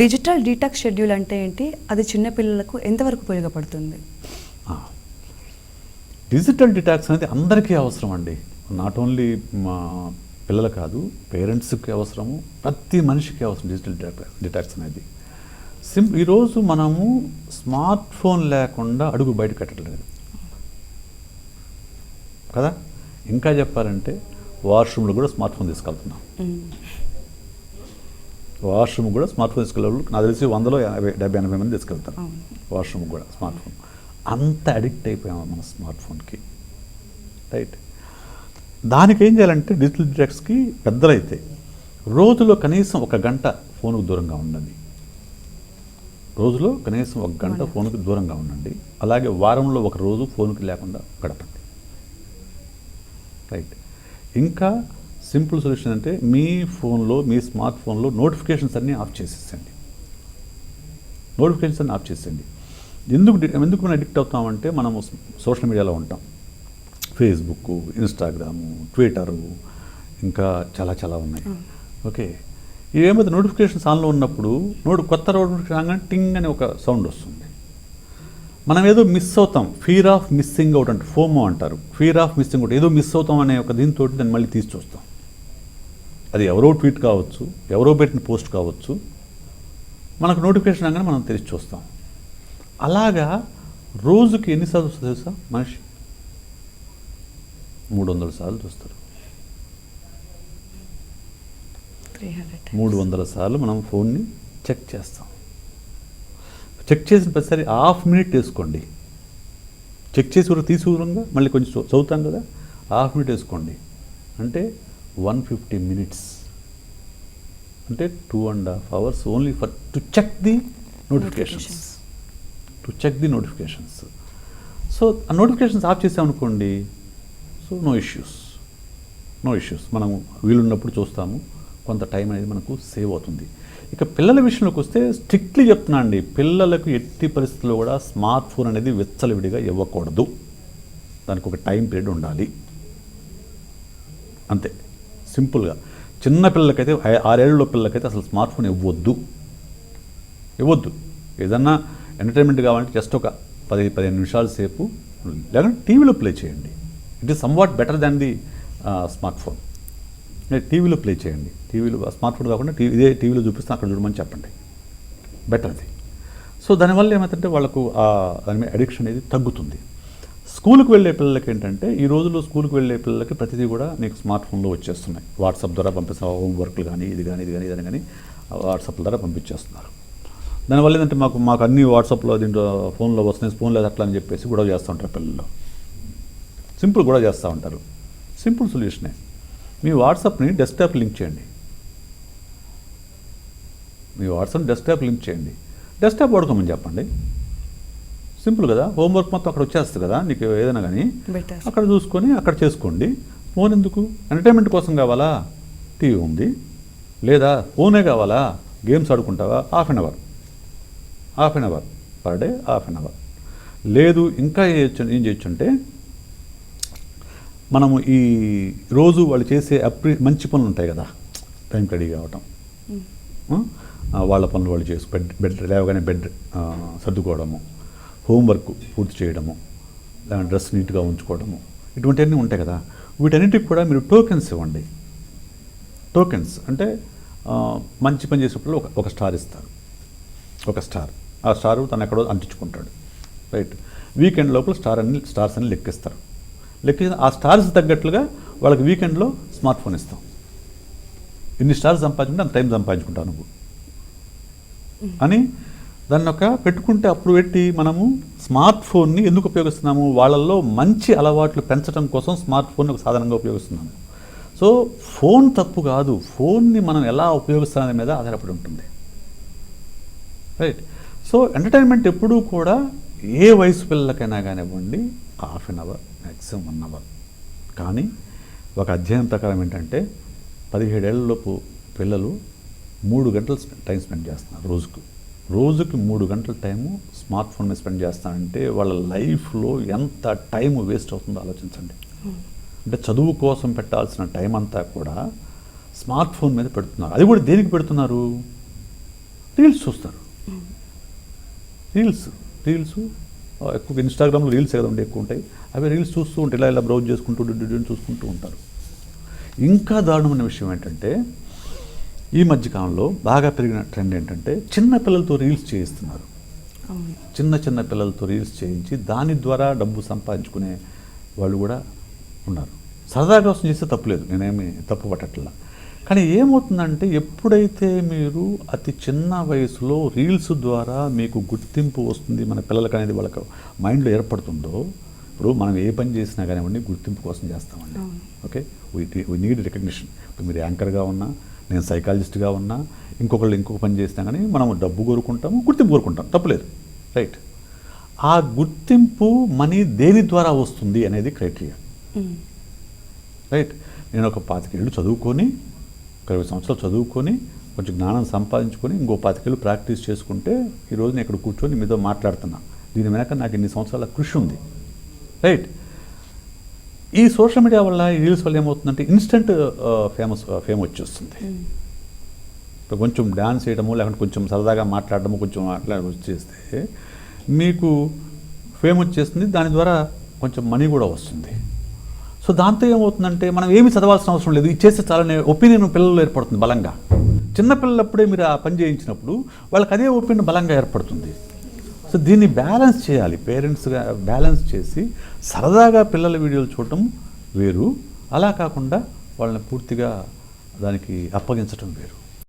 Digital detox schedule అంటే ఏంటి? అది చిన్నపిల్లలకు ఎంతవరకు ఉపయోగపడుతుంది. డిజిటల్ డిటాక్స్ అనేది అందరికీ అవసరం అండి. నాట్ ఓన్లీ మా పిల్లలు కాదు పేరెంట్స్కి అవసరము ప్రతి మనిషికి అవసరం డిజిటల్ డిటాక్స్ అనేది. సిం ఈరోజు మనము స్మార్ట్ ఫోన్ లేకుండా అడుగు బయట కట్టట్లేదు కదా? ఇంకా చెప్పాలంటే వాష్రూమ్లో కూడా స్మార్ట్ ఫోన్ తీసుకెళ్తున్నాం. వాష్రూమ్ కూడా స్మార్ట్ ఫోన్ తీసుకెళ్ళే నాకు తెలిసి వందలో యాభై డెబ్బై ఎనభై మంది తీసుకెళ్తారు. వాష్రూమ్ కూడా స్మార్ట్ ఫోన్. అంత అడిక్ట్ అయిపోయాం మన స్మార్ట్ ఫోన్కి. రైట్? దానికి ఏం చేయాలంటే డిజిటల్ డిటాక్స్కి పెద్దలైతే రోజులో కనీసం ఒక గంట ఫోన్కు దూరంగా ఉండండి. రోజులో కనీసం ఒక గంట. ఫోన్కి దూరంగా ఉండండి. అలాగే వారంలో ఒక రోజు ఫోన్కి లేకుండా గడపండి. రైట్? ఇంకా సింపుల్ సొల్యూషన్ అంటే మీ ఫోన్లో మీ స్మార్ట్ ఫోన్లో నోటిఫికేషన్స్ అన్నీ ఆఫ్ చేసేసండి నోటిఫికేషన్స్ అన్ని ఆఫ్ చేసేయండి. ఎందుకు ఎందుకు మనం అడిక్ట్ అవుతామంటే మనము సోషల్ మీడియాలో ఉంటాం. ఫేస్బుక్ ఇన్స్టాగ్రాము ట్విట్టరు ఇంకా చాలా చాలా ఉన్నాయి. ఓకే. ఏమైతే నోటిఫికేషన్స్ ఆన్లో ఉన్నప్పుడు నోటి కొత్త నోటిఫికేషన్ రాగానే టింగ్ అని ఒక సౌండ్ వస్తుంది. మనం ఏదో మిస్ అవుతాం. ఫీర్ ఆఫ్ మిస్సింగ్ అవుట్ అంటే ఫోమో అంటారు. Fear of missing out. ఏదో మిస్ అవుతాం అనే ఒక దీంతో దాన్ని మళ్ళీ తీసి చూస్తాం. అది ఎవరో ట్వీట్ కావచ్చు ఎవరో పెట్టిన పోస్ట్ కావచ్చు మనకు నోటిఫికేషన్ రాగానే మనం తెరిచి చూస్తాం. అలాగా రోజుకి ఎన్నిసార్లు వస్తుంది తెలుసా? మనిషి మూడు వందల సార్లు చూస్తారు. మూడు వందల సార్లు మనం ఫోన్ని చెక్ చేస్తాం. చెక్ చేసిన ప్రతిసారి హాఫ్ మినిట్ వేసుకోండి. చెక్ చేసి కూడా తీసుకురంగా మళ్ళీ కొంచెం చదువుతాం కదా? హాఫ్ మినిట్ వేసుకోండి. అంటే వన్ ఫిఫ్టీ మినిట్స్ అంటే two and half hours only for to check the notifications. To check the notifications so ఆ నోటిఫికేషన్స్ ఆఫ్ చేసామనుకోండి so no issues no issues మనం వీలున్నప్పుడు చూస్తాము. కొంత టైం అనేది మనకు సేవ్ అవుతుంది. ఇక పిల్లల విషయంలోకి వస్తే స్ట్రిక్ట్లీ చెప్తున్నా అండి పిల్లలకు ఎట్టి పరిస్థితుల్లో కూడా స్మార్ట్ ఫోన్ అనేది విచ్చలవిడిగా ఇవ్వకూడదు. దానికి ఒక టైం పీరియడ్ ఉండాలి. అంతే. సింపుల్గా. చిన్న పిల్లలకైతే ఆరేళ్ళలో పిల్లలకైతే అసలు స్మార్ట్ ఫోన్ ఇవ్వద్దు. ఇవ్వద్దు. ఏదన్నా ఎంటర్టైన్మెంట్ కావాలంటే జస్ట్ ఒక పది పదిహేను నిమిషాల సేపు లేకుంటే టీవీలో ప్లే చేయండి. It is somewhat better than the smart phone. టీవీలో ప్లే చేయండి. టీవీలో స్మార్ట్ ఫోన్ కాకుండా టీవీ ఇదే టీవీలో చూపిస్తే అక్కడ చూడమని చెప్పండి. బెటర్ అది సో దానివల్ల ఏమవుతుందంటే వాళ్ళకు దాని మీద అడిక్షన్ అనేది తగ్గుతుంది. స్కూల్కి వెళ్ళే పిల్లలకి ఏంటంటే ఈ రోజుల్లో స్కూల్కి వెళ్ళే పిల్లలకి ప్రతిదీ కూడా నీకు స్మార్ట్ ఫోన్లో వచ్చేస్తున్నాయి. వాట్సాప్ ద్వారా పంపిస్తాం హోమ్ వర్క్లు కానీ ఇది కానీ ఇది కానీ ఇదని కానీ వాట్సాప్ ద్వారా పంపించేస్తున్నారు. దానివల్ల ఏంటంటే మాకు మాకు అన్ని వాట్సాప్లో దీంట్లో ఫోన్లో వస్తున్నాయి ఫోన్ లేదు అట్లా అని చెప్పేసి గొడవ చేస్తూ ఉంటారు పిల్లలు. సింపుల్ కూడా చేస్తూ ఉంటారు. సింపుల్ సొల్యూషనే. మీ వాట్సాప్ని డెస్క్టాప్ లింక్ చేయండి. మీ వాట్సాప్ డెస్క్టాప్ లింక్ చేయండి. డెస్క్టాప్ వాడుకోమని చెప్పండి. సింపుల్ కదా. హోంవర్క్ మొత్తం అక్కడ వచ్చేస్తుంది కదా. నీకు ఏదైనా కానీ అక్కడ చూసుకొని అక్కడ చేసుకోండి. ఫోన్ ఎందుకు? ఎంటర్టైన్మెంట్ కోసం కావాలా? టీవీ ఉంది. లేదా ఫోనే కావాలా? Games ఆడుకుంటావా? Half an hour. Half an hour. Per day half an hour. లేదు ఇంకా ఏం చేయొచ్చు అంటే మనము ఈ రోజు వాళ్ళు చేసే అప్రి మంచి పనులు ఉంటాయి కదా. టైం రెడీ కావటం. వాళ్ళ పనులు వాళ్ళు చేసి బెడ్ బెడ్ లేవగానే బెడ్ సర్దుకోవడము. హోంవర్క్ పూర్తి చేయడము డ్రెస్ నీట్గా ఉంచుకోవడము ఇటువంటివన్నీ ఉంటాయి కదా. వీటన్నిటికి కూడా మీరు టోకెన్స్ ఇవ్వండి. టోకెన్స్ అంటే మంచి పని చేసేటప్పుడు ఒక ఒక స్టార్ ఇస్తారు. ఒక స్టార్. ఆ స్టార్ తను ఎక్కడో అంటించుకుంటాడు. రైట్. వీకెండ్ లోపల స్టార్ అన్ని స్టార్స్ అన్ని లెక్కిస్తారు. లెక్కించిన ఆ స్టార్స్ తగ్గట్లుగా వాళ్ళకి వీకెండ్లో స్మార్ట్ ఫోన్ ఇస్తాం. ఇన్ని స్టార్స్ సంపాదించుకుంటే అంత టైం సంపాదించుకుంటావు నువ్వు. అని దాన్ని ఒక పెట్టుకుంటే అప్పుడు పెట్టి మనము స్మార్ట్ ఫోన్ని ఎందుకు ఉపయోగిస్తున్నాము? వాళ్ళల్లో మంచి అలవాట్లు పెంచడం కోసం స్మార్ట్ ఫోన్ ఒక సాధనంగా ఉపయోగిస్తున్నాము. సో ఫోన్ తప్పు కాదు. ఫోన్ని మనం ఎలా ఉపయోగిస్తామనే మీద ఆధారపడి ఉంటుంది. రైట్. సో ఎంటర్టైన్మెంట్ ఎప్పుడూ కూడా ఏ వయసు పిల్లలకైనా కానివ్వండి half an hour maximum one hour. కానీ ఒక అధ్యయనం ప్రకారం ఏంటంటే పదిహేడేళ్ళలోపు పిల్లలు మూడు గంటలు టైం స్పెండ్ చేస్తున్నారు రోజుకు. రోజుకి మూడు గంటల టైము స్మార్ట్ ఫోన్ మీద స్పెండ్ చేస్తానంటే వాళ్ళ లైఫ్లో ఎంత టైం వేస్ట్ అవుతుందో ఆలోచించండి. అంటే చదువు కోసం పెట్టాల్సిన టైం అంతా కూడా స్మార్ట్ ఫోన్ మీద పెడుతున్నారు. అది కూడా దేనికి పెడుతున్నారు? రీల్స్ చూస్తారు. రీల్స్ రీల్స్ ఎక్కువ ఇన్స్టాగ్రామ్లో రీల్స్ కదండి ఉండే ఎక్కువ ఉంటాయి. అవి రీల్స్ చూస్తూ ఉంటాయి ఇలా ఇలా బ్రౌజ్ చేసుకుంటూ చూసుకుంటూ ఉంటారు. ఇంకా దారుణమైన విషయం ఏంటంటే ఈ మధ్యకాలంలో బాగా పెరిగిన ట్రెండ్ ఏంటంటే చిన్న పిల్లలతో రీల్స్ చేయిస్తున్నారు. చిన్న చిన్న పిల్లలతో రీల్స్ చేయించి దాని ద్వారా డబ్బు సంపాదించుకునే వాళ్ళు కూడా ఉన్నారు. సరదా కోసం చేస్తే తప్పులేదు నేనేమి తప్పు పట్టట్లా కానీ ఏమవుతుందంటే ఎప్పుడైతే మీరు అతి చిన్న వయసులో రీల్స్ ద్వారా మీకు గుర్తింపు వస్తుంది మన పిల్లలకి అనేది వాళ్ళకి మైండ్లో ఏర్పడుతుందో ఇప్పుడు మనం ఏ పని చేసినా కానివ్వండి గుర్తింపు కోసం చేస్తామండి. ఓకే? We need recognition. ఇప్పుడు మీరు యాంకర్గా ఉన్నా నేను సైకాలజిస్ట్గా ఉన్నా ఇంకొకళ్ళు ఇంకొక పని చేసినా కానీ మనం డబ్బు కోరుకుంటాము గుర్తింపు కోరుకుంటాం. తప్పులేదు. రైట్. ఆ గుర్తింపు మనీ దేని ద్వారా వస్తుంది అనేది క్రైటీరియా. రైట్. నేను ఒక పాతికేళ్ళు చదువుకొని ఒక ఇరవై సంవత్సరాలు చదువుకొని కొంచెం జ్ఞానం సంపాదించుకొని ఇంకో పాతికేళ్ళు ప్రాక్టీస్ చేసుకుంటే ఈరోజు నేను ఇక్కడ కూర్చొని మీతో మాట్లాడుతున్నా. దీని వెనక నాకు ఇన్ని సంవత్సరాల కృషి ఉంది. రైట్. ఈ సోషల్ మీడియా వల్ల ఈ రీల్స్ వల్ల ఏమవుతుందంటే ఇన్స్టెంట్ ఫేమస్ ఫేమ్ వచ్చేస్తుంది. ఇప్పుడు కొంచెం డ్యాన్స్ చేయడము లేకుంటే కొంచెం సరదాగా మాట్లాడడము కొంచెం అట్లా వచ్చేస్తే మీకు ఫేమ్ వచ్చేస్తుంది. దాని ద్వారా కొంచెం మనీ కూడా వస్తుంది. సో దాంతో ఏమవుతుందంటే మనం ఏమి చదవాల్సిన అవసరం లేదు. ఇది చేస్తే చాలనే ఒపీనియన్ పిల్లల్లో ఏర్పడుతుంది బలంగా. చిన్న పిల్లలప్పుడే మీరు ఆ పని చేయించినప్పుడు వాళ్ళకి అదే ఒపీనియన్ బలంగా ఏర్పడుతుంది. సో దీన్ని బ్యాలెన్స్ చేయాలి. పేరెంట్స్గా బ్యాలెన్స్ చేసి సరదాగా పిల్లల వీడియోలు చూడటం వేరు. అలా కాకుండా వాళ్ళని పూర్తిగా దానికి అప్పగించటం వేరు.